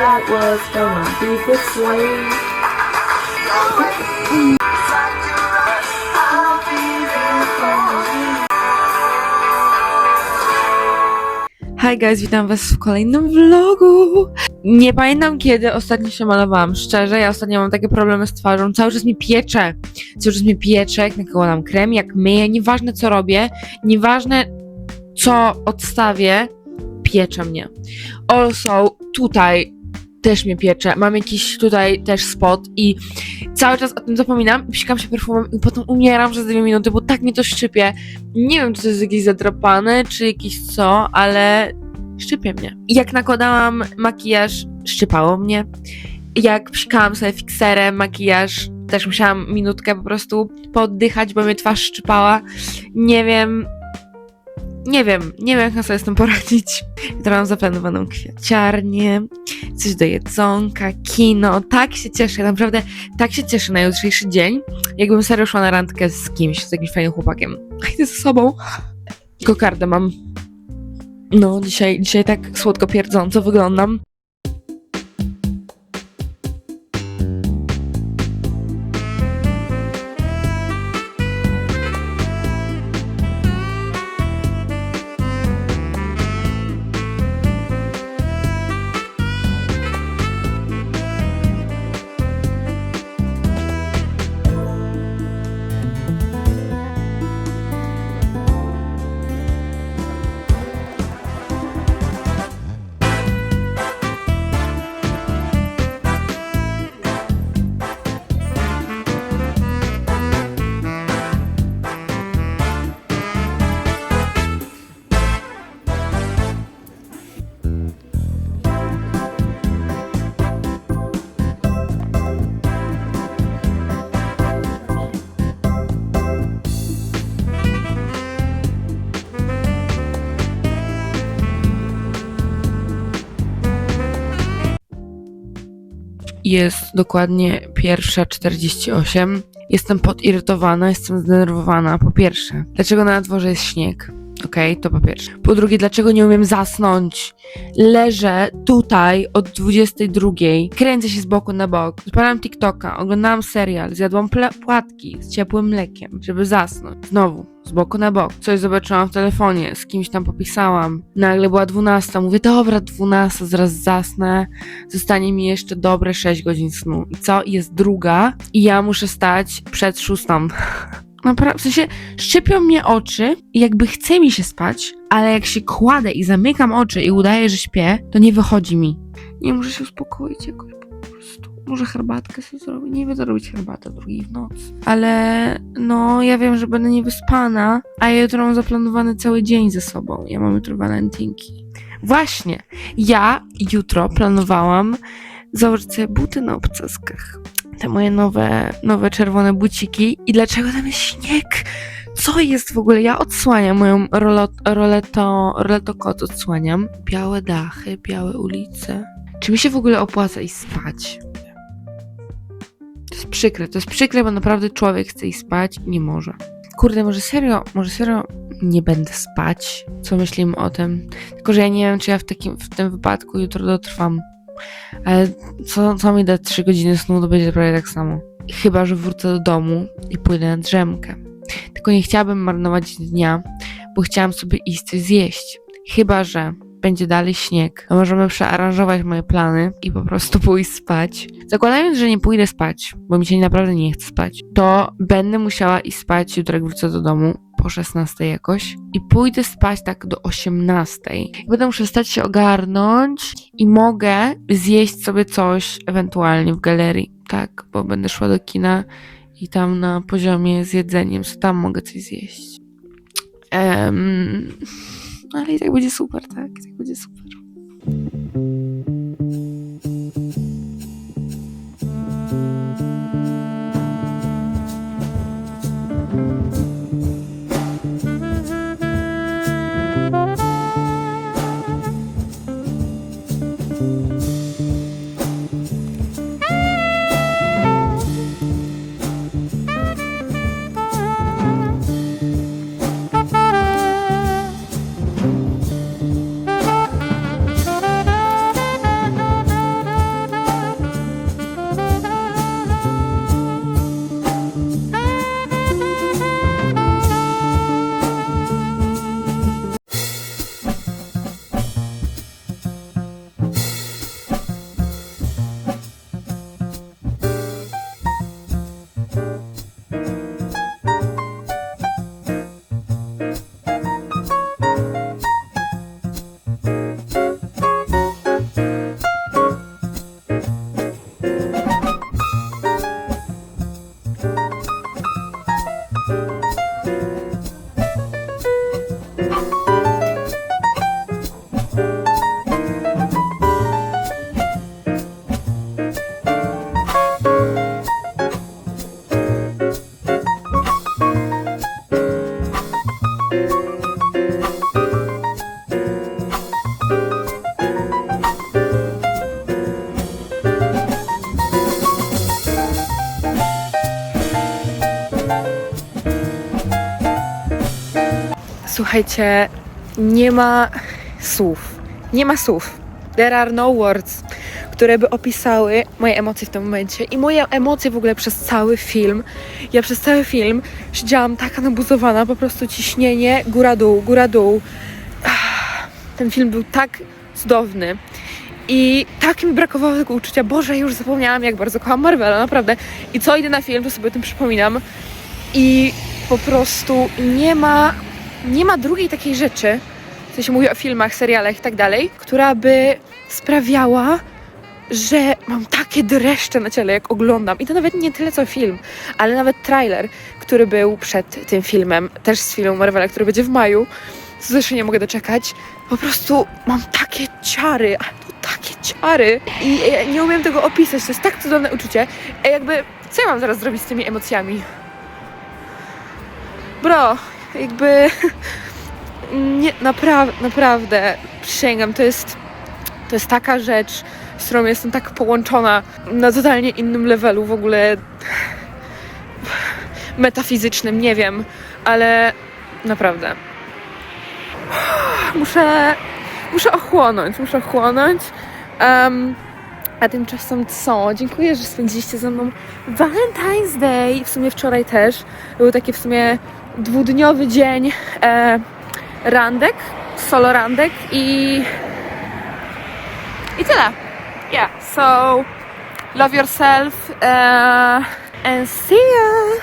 it was. Hi guys, witam was w kolejnym vlogu. Nie pamiętam kiedy ostatnio się malowałam, szczerze, ja ostatnio mam takie problemy z twarzą, cały czas mi piecze, cały czas mi piecze, jak nakładam krem, jak myję, nieważne co robię, nieważne co odstawię, piecze mnie. Also, tutaj też mnie piecze, mam jakiś tutaj też spot i cały czas o tym zapominam, psikam się perfumem i potem umieram przez dwie minuty, bo tak mnie to szczypie. Nie wiem, czy to jest jakieś zadrapane, czy jakieś co, ale szczypie mnie. Jak nakładałam makijaż, szczypało mnie. Jak psikałam sobie fikserem makijaż, też musiałam minutkę po prostu poddychać, bo mnie twarz szczypała. Nie wiem, nie wiem, nie wiem, jak na sobie z tym poradzić. Jutro mam zaplanowaną kwiaciarnię, coś do jedzonka, kino. Tak się cieszę, naprawdę tak się cieszę na jutrzejszy dzień. Jakbym serio szła na randkę z kimś, z jakimś fajnym chłopakiem. A idę ze sobą. Kokardę mam. No, dzisiaj, dzisiaj tak słodko pierdząco wyglądam. Jest dokładnie pierwsza 48. Jestem podirytowana, jestem zdenerwowana. Po pierwsze, dlaczego na dworze jest śnieg? Okej, to po pierwsze. Po drugie, dlaczego nie umiem zasnąć? Leżę tutaj od 22, kręcę się z boku na bok, odpalam TikToka, oglądałam serial, zjadłam płatki z ciepłym mlekiem, żeby zasnąć. Znowu, z boku na bok. Coś zobaczyłam w telefonie, z kimś tam popisałam. Nagle była 12, mówię, dobra, 12, zaraz zasnę. Zostanie mi jeszcze dobre 6 godzin snu. I co? Jest druga i ja muszę stać przed szóstą. Naprawdę, w sensie szczypią mnie oczy i jakby chce mi się spać, ale jak się kładę i zamykam oczy i udaję, że śpię, to nie wychodzi mi. Nie muszę się uspokoić jakoś po prostu. Może herbatkę sobie zrobić. Nie wiem, robić herbatę drugiej w nocy. Ale no, ja wiem, że będę niewyspana, a jutro mam zaplanowany cały dzień ze sobą. Ja mam jutro walentynki. Właśnie, ja jutro planowałam założyć sobie buty na obcaskach. Te moje nowe, nowe czerwone buciki. I dlaczego tam jest śnieg? Co jest w ogóle? Ja odsłaniam moją rolo, roleto, roleto kot odsłaniam. Białe dachy, białe ulice. Czy mi się w ogóle opłaca iść spać? To jest przykre, to jest przykre, bo naprawdę człowiek chce iść spać i nie może. Kurde, może serio, może serio nie będę spać? Co myślimy o tym? Tylko, że ja nie wiem, czy ja w, takim, w tym wypadku jutro dotrwam. Ale co, co mi da 3 godziny snu, to będzie prawie tak samo. Chyba, że wrócę do domu i pójdę na drzemkę. Tylko nie chciałabym marnować dnia, bo chciałam sobie iść coś zjeść. Chyba, że będzie dalej śnieg, to możemy przearanżować moje plany i po prostu pójść spać. Zakładając, że nie pójdę spać, bo mi się naprawdę nie chce spać, to będę musiała iść spać jutro, jak wrócę do domu po 16 jakoś i pójdę spać tak do 18. Będę muszę stać się ogarnąć i mogę zjeść sobie coś ewentualnie w galerii, tak, bo będę szła do kina i tam na poziomie z jedzeniem, tam mogę coś zjeść. Em, ale i tak będzie super, tak? I tak będzie super. Słuchajcie, nie ma słów. Nie ma słów. There are no words, które by opisały moje emocje w tym momencie i moje emocje w ogóle przez cały film. Ja przez cały film siedziałam taka nabuzowana, po prostu ciśnienie góra-dół, góra-dół. Ah, Ten film był tak cudowny. I tak mi brakowało tego uczucia. Boże, już zapomniałam, jak bardzo kocham Marvela, naprawdę. I co idę na film, to sobie o tym przypominam. I po prostu nie ma, nie ma drugiej takiej rzeczy, w sensie mówię o filmach, serialach i tak dalej, która by sprawiała, że mam takie dreszcze na ciele, jak oglądam. I to nawet nie tyle co film, ale nawet trailer, który był przed tym filmem, też z filmu Marvela, który będzie w maju. Co się nie mogę doczekać. Po prostu mam takie ciary, ale to takie ciary. I ja nie umiem tego opisać. To jest tak cudowne uczucie. Ej, jakby, co ja mam zaraz zrobić z tymi emocjami? Bro, jakby nie, naprawdę, naprawdę przysięgam, to jest, to jest taka rzecz, z którą jestem tak połączona na totalnie innym levelu w ogóle metafizycznym, nie wiem, ale naprawdę muszę, muszę ochłonąć, muszę ochłonąć. Em, a tymczasem co? Dziękuję, że spędziliście ze mną Valentine's Day. W sumie wczoraj też. Był taki w sumie dwudniowy dzień e, randek, solo randek i i tyle. Yeah, so love yourself uh, and see ya!